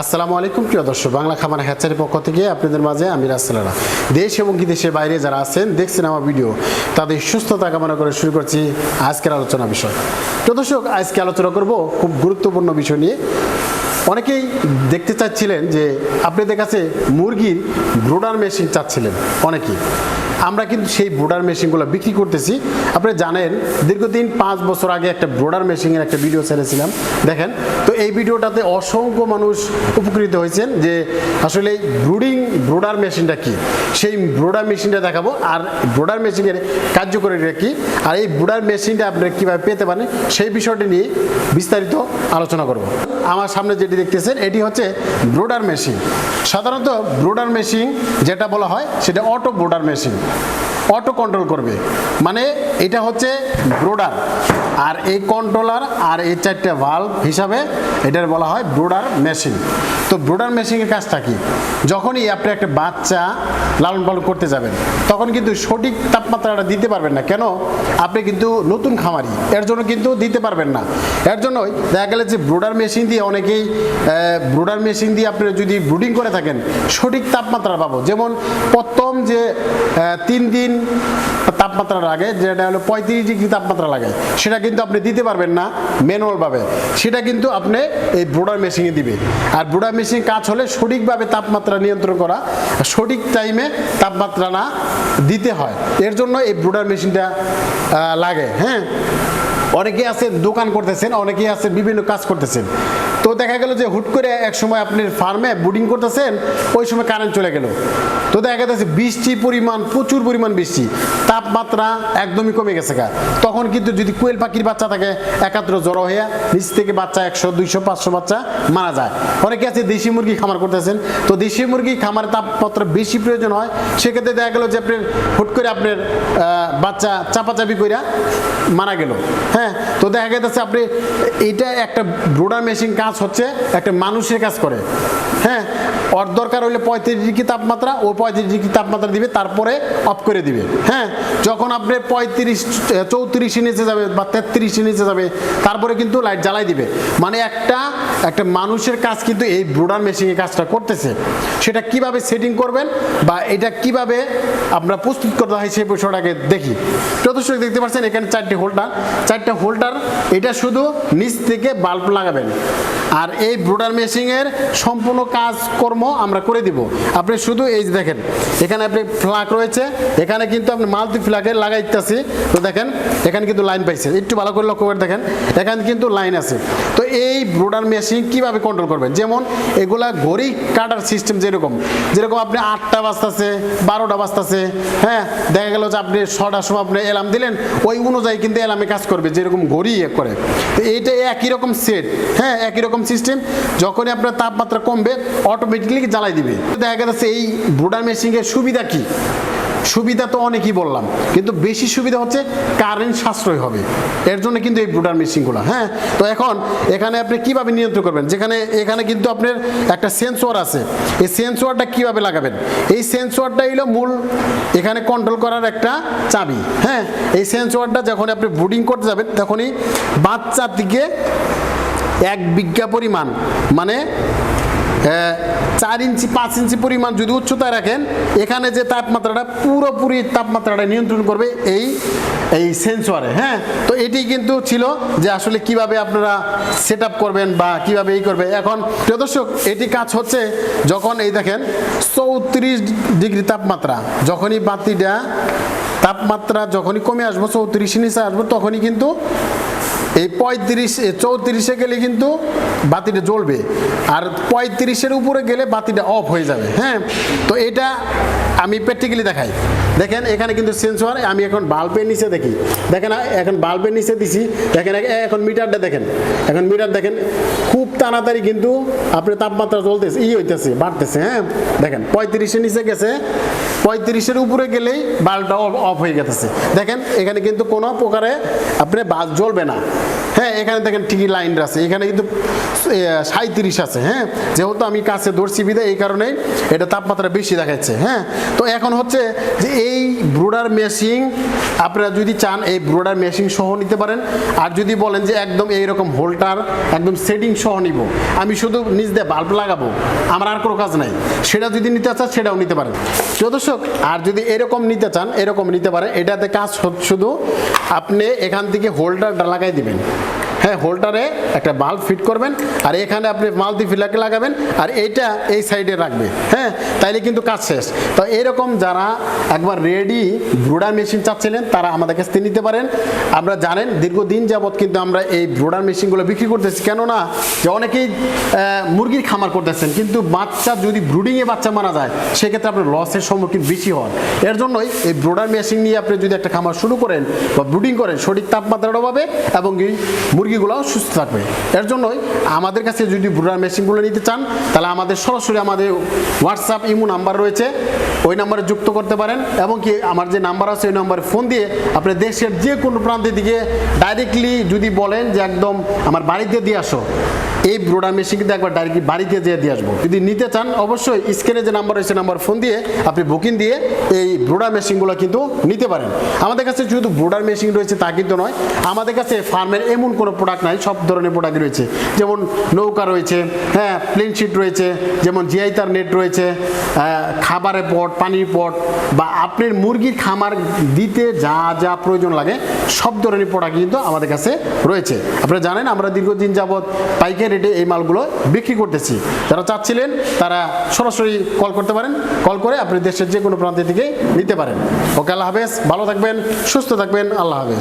আসসালামু আলাইকুম, প্রিয় দর্শক, বাংলা খামার হ্যাচারের পক্ষ থেকে আপনাদের মাঝে আমি রাসেলারা দেশ এবং কি দেশের বাইরে যারা আছেন, দেখছেন আমার ভিডিও, তাদের সুস্থতা কামনা করে শুরু করছি আজকের আলোচনা বিষয়। প্রিয় দর্শক, আজকে আলোচনা করব খুব গুরুত্বপূর্ণ বিষয় নিয়ে। অনেকেই দেখতে চাচ্ছিলেন যে আপনাদের কাছে মুরগির ব্রোডার মেশিন চাচ্ছিলেন, অনেকেই। আমরা কিন্তু সেই ব্রোডার মেশিনগুলো বিক্রি করতেছি। আপনি জানেন, দীর্ঘদিন পাঁচ বছর আগে একটা ব্রোডার মেশিনের একটা ভিডিও ছেড়েছিলাম। দেখেন, তো এই ভিডিওটাতে অসংখ্য মানুষ উপকৃত হয়েছেন যে আসলে ব্রুডিং, ব্রোডার মেশিনটা কি? সেই ব্রোডার মেশিনটা দেখাবো। আর ব্রোডার মেশিনের কার্যকরীটা কি? আর এই ব্রোডার মেশিনটা আপনারা কীভাবে পেতে পারেন, সেই বিষয়টি নিয়ে বিস্তারিত আলোচনা করব। আমার সামনে যেটি দেখতেছেন, এটি হচ্ছে ব্রোডার মেশিন। সাধারণত ব্রোডার মেশিন যেটা বলা হয়, সেটা auto brooder machine. Auto control করবে। মানে এটা হচ্ছে ব্রোডার আর এই কন্ট্রোলার আর এই চারটে ভাল্ব হিসাবে এটার বলা হয় ব্রোডার মেশিন তো ব্রোডার মেশিনের কাজটা কি? যখনই আপনি একটা বাচ্চা লালন পালন করতে যাবেন, তখন কিন্তু সঠিক তাপমাত্রাটা দিতে পারবেন না। কেন? আপনি কিন্তু নতুন খামারি, এর জন্য কিন্তু দিতে পারবেন না। এর জন্যই দেখা গেলে যে ব্রোডার মেশিন দিয়ে অনেকেই ব্রোডার মেশিন দিয়ে আপনি যদি ব্রুডিং করে থাকেন, সঠিক তাপমাত্রা পাবো। যেমন প্রথম যে তিন দিন তাপমাত্রা লাগে, যেটা হলো পঁয়ত্রিশ ডিগ্রি তাপমাত্রা লাগে, সেটা কিন্তু আপনি দিতে পারবেন না ম্যানুয়ালভাবে সেটা কিন্তু আপনি এই ব্রোডার মেশিনে দিবে আর ব্রোডার মেশিন কাজ হলে সঠিকভাবে তাপমাত্রা নিয়ন্ত্রণ করা সঠিক টাইমে তাপমাত্রা না দিতে হয়। এর জন্য এই ব্রোডার মেশিনটা লাগে হ্যাঁ? অনেকে আছে, দোকান করতেছেন, অনেকেই আছে, বিভিন্ন কাজ করতেছেন। তো দেখা গেল যে হুট করে এক সময় আপনি ফার্মে বুডিং করতেছেন, ওই সময় কারেন্ট চলে গেল। তো দেখা যাচ্ছে বৃষ্টি পরিমাণ, প্রচুর পরিমাণ বৃষ্টি, তাপমাত্রা একদমই কমে গেছে গা। তখন কিন্তু যদি কোয়েল পাখির বাচ্চা থাকে একাত্র জড়ো হইয়া নিচ থেকে বাচ্চা একশো, দুইশো, পাঁচশো বাচ্চা মারা যায়। অনেকে আছে দেশি মুরগি খামার করতেছেন। তো দেশি মুরগি খামার তাপমাত্রা বেশি প্রয়োজন হয়। সেক্ষেত্রে দেখা গেল যে আপনার হুট করে আপনার বাচ্চা চাপাচাপি কইরা মারা গেল। হ্যাঁ তো দেখা গেছে আপনি, এইটা একটা ব্রোডার মেশিন কাজ হচ্ছে, একটা মানুষের কাজ করে। হ্যাঁ ওর দরকার হলে পঁয়ত্রিশ ডিগ্রি তাপমাত্রা, ও পঁয়ত্রিশ ডিগ্রি তাপমাত্রা দিবে, তারপরে অফ করে দিবে। হ্যাঁ যখন আপনি পঁয়ত্রিশ, চৌত্রিশে নিচে যাবে বা তেত্রিশে নিচে যাবে, তারপরে কিন্তু লাইট জ্বালাই দিবে। মানে একটা একটা মানুষের কাজ কিন্তু এই ব্রোডার মেশিনের কাজটা করতেছে। সেটা কীভাবে সেটিং করবেন বা এটা কীভাবে আমরা প্রস্তুত করতে হয় সেই বিষয়টাকে দেখি। যথেষ্ট দেখতে পাচ্ছেন এখানে চারটি হোল্ডার চারটা হোল্ডার এটা শুধু নিচ থেকে বাল্ব লাগাবেন। আর এই ব্রোডার মেশিনের সম্পূর্ণ কাজকর্ম আমরা করে দিব। আপনি শুধু এই যে দেখেন, এখানে আপনি ফ্লাক রয়েছে, এখানে কিন্তু আপনি মাল্টি ফ্লাকে লাগাইতেছি। তো দেখেন, এখানে কিন্তু লাইন পাইছে একটু ভালো করে লক্ষ্য করে দেখেন, এখানে কিন্তু লাইন আছে। তো এই ব্রোডার মেশিন কীভাবে কন্ট্রোল করবেন? যেমন, এগুলা ঘড়ি কাটার সিস্টেম যেরকম। যেরকম আপনি আটটা বাজতেছে, বারোটা বাজতেছে হ্যাঁ? দেখা গেল যে আপনি ছটার সময় আপনি এলাম দিলেন, ওই অনুযায়ী কিন্তু এলামে কাজ করবে, যেরকম ঘড়ি ইয়ে করে। তো এইটা একই রকম সেট হ্যাঁ? একই রকম সিস্টেম যখনই আপনার তাপমাত্রা কমবে অটোমেটিকলি জ্বালাই দিবে? দেখা গেছে এই ব্রোডার মেশিনের সুবিধা কি? সুবিধা তো অনেকই বললাম, কিন্তু বেশি সুবিধা হচ্ছে কারেন্ট সাশ্রয় হবে। এর জন্য কিন্তু এই ব্রুডার মেশিনগুলো হ্যাঁ? তো এখন এখানে আপনি কীভাবে নিয়ন্ত্রণ করবেন? যেখানে, এখানে কিন্তু আপনার একটা সেন্সর আছে। এই সেন্সরটা কীভাবে লাগাবেন? এই সেন্সরটা হলো মূল, এখানে কন্ট্রোল করার একটা চাবি হ্যাঁ? এই সেন্সরটা যখন আপনি ব্রুডিং করতে যাবেন, তখনই বাচ্চার দিকে এক বিঘা পরিমাণ মানে চার ইঞ্চি, পাঁচ ইঞ্চি পরিমাণ যদি উচ্চতায় রাখেন, এখানে যে তাপমাত্রাটা পুরোপুরি তাপমাত্রাটা নিয়ন্ত্রণ করবে এই এই সেন্সরে হ্যাঁ? তো এটি কিন্তু ছিল যে আসলে কীভাবে আপনারা সেট করবেন বা কীভাবে এই করবে। এখন, প্রিয় দর্শক, এটি কাজ হচ্ছে যখন এই দেখেন, চৌত্রিশ ডিগ্রি তাপমাত্রা, যখনই বাতিটা, তাপমাত্রা যখনই কমে আসব, চৌত্রিশ নিচে আসব, তখনই কিন্তু এই পঁয়ত্রিশ চৌত্রিশে গেলে কিন্তু বাতিটা জ্বলবে। আর পঁয়ত্রিশের উপরে গেলে বাতিটা অফ হয়ে যাবে হ্যাঁ? তো এটা আমি প্র্যাকটিক্যালি দেখাই। দেখেন, এখানে কিন্তু সেন্সর আমি এখন বাল্বের নিচে দেখি। দেখেন, এখন বাল্বের নিচে দিছি। দেখেন এখন মিটারটা দেখেন। এখন মিটার দেখেন, খুব তাড়াতাড়ি কিন্তু আপনার তাপমাত্রা চলতেছে ই হইতেছে, বাড়তেছে হ্যাঁ? দেখেন, পঁয়ত্রিশের নিচে গেছে পঁয়ত্রিশের উপরে গেলেই বাল্বটা অফ হয়ে গেছে দেখেন, এখানে কিন্তু কোনো প্রকারে আপনি বাল্ব জ্বলবে না। হ্যাঁ এখানে দেখেন ঠিকই লাইন আছে। এখানে কিন্তু সাঁত্রিশ আছে হ্যাঁ? যেহেতু আমি কাছে ধরছি বিদে এই কারণেই এটা তাপমাত্রা বেশি দেখাচ্ছে হ্যাঁ? তো এখন হচ্ছে যে এই ব্রোডার মেশিং আপনারা যদি চান এই ব্রোডার মেশিং সহ নিতে পারেন। আর যদি বলেন যে একদম এইরকম হোল্টার একদম সেটিং সহ নিব। আমি শুধু নিজ দিয়ে বাল্ব লাগাবো। আমার আর কোনো কাজ নাই। সেটা যদি নিতে চান, সেটাও নিতে পারেন। প্রিয় দর্শক, আর যদি এরকম নিতে চান, এরকম নিতে পারেন। এটাতে কাজ শুধু আপনি এখান থেকে হোল্ডারটা লাগাই দিবেন। হ্যাঁ হোল্ডারে একটা বাল্ব ফিট করবেন আর এখানে আপনি মালতি ফিলাকে লাগাবেন আর এইটা এই সাইডে রাখবে। হ্যাঁ তাইলে কিন্তু কাজ শেষ। তো এরকম যারা একবার রেডি ব্রুডার মেশিন চাচ্ছিলেন, তারা আমাদের কাছ থেকে নিতে পারেন। আমরা জানেন দীর্ঘদিন যাবৎ কিন্তু আমরা এই ব্রুডার মেশিনগুলো বিক্রি করতেছি। কেননা যে অনেকেই মুরগির খামার করতেছেন, কিন্তু বাচ্চা যদি ব্রুডিংয়ে বাচ্চা মারা যায়, সেক্ষেত্রে আপনার লসের সম্মুখীন বেশি হন। এর জন্যই এই ব্রোডার মেশিন নিয়ে আপনি যদি একটা খামার শুরু করেন বা ব্রুডিং করেন, সঠিক তাপমাত্রাটা পাবে এবং এই মুরগিগুলোও সুস্থ থাকবে। এর জন্যই আমাদের কাছে যদি ব্রোডার মেশিনগুলো নিতে চান, তাহলে আমাদের সরাসরি আমাদের হোয়াটসঅ্যাপ ইমো নাম্বার রয়েছে। ওই নাম্বারে যুক্ত করতে পারেন এবং কি আমার যে নাম্বার আছে, ওই নাম্বারে ফোন দিয়ে আপনি দেশের যে কোনো প্রান্তের দিকে ডাইরেক্টলি যদি বলেন যে একদম আমার বাড়িতে দিয়ে আসো, এই ব্রোডার মেশিন কিন্তু একবার ডাইরেক্টলি বাড়িতে যেয়ে দিয়ে আসব। যদি নিতে চান, অবশ্যই স্ক্রিনে যে নাম্বার রয়েছে, নাম্বার ফোন দিয়ে আপনি বুকিং দিয়ে এই ব্রোডার মেশিনগুলো কিন্তু নিতে পারেন। আমাদের কাছে শুধু ব্রোডার মেশিন রয়েছে তা কিন্তু নয়, আমাদের কাছে ফার্মের এমন কোনো প্রোডাক্ট নাই সব ধরনের প্রোডাক্ট রয়েছে। যেমন নৌকা রয়েছে হ্যাঁ প্লেন শিট রয়েছে যেমন জিআই তার নেট রয়েছে আহ, খাবারের পট পানির পট বা আপনার মুরগির খামার দিতে যা যা প্রয়োজন লাগে সব ধরনের প্রোডাক্ট কিন্তু আমাদের কাছে রয়েছে। আপনারা জানেন আমরা দীর্ঘদিন যাবৎ পাইকারি রেটে এই মালগুলো বিক্রি করতেছি। যারা চাচ্ছিলেন তারা সরাসরি কল করতে পারেন। কল করে আপনি দেশের যে কোনো প্রান্তে থেকে নিতে পারেন। ওকে আল্লাহ হাফেজ। ভালো থাকবেন সুস্থ থাকবেন আল্লাহ হাফেজ।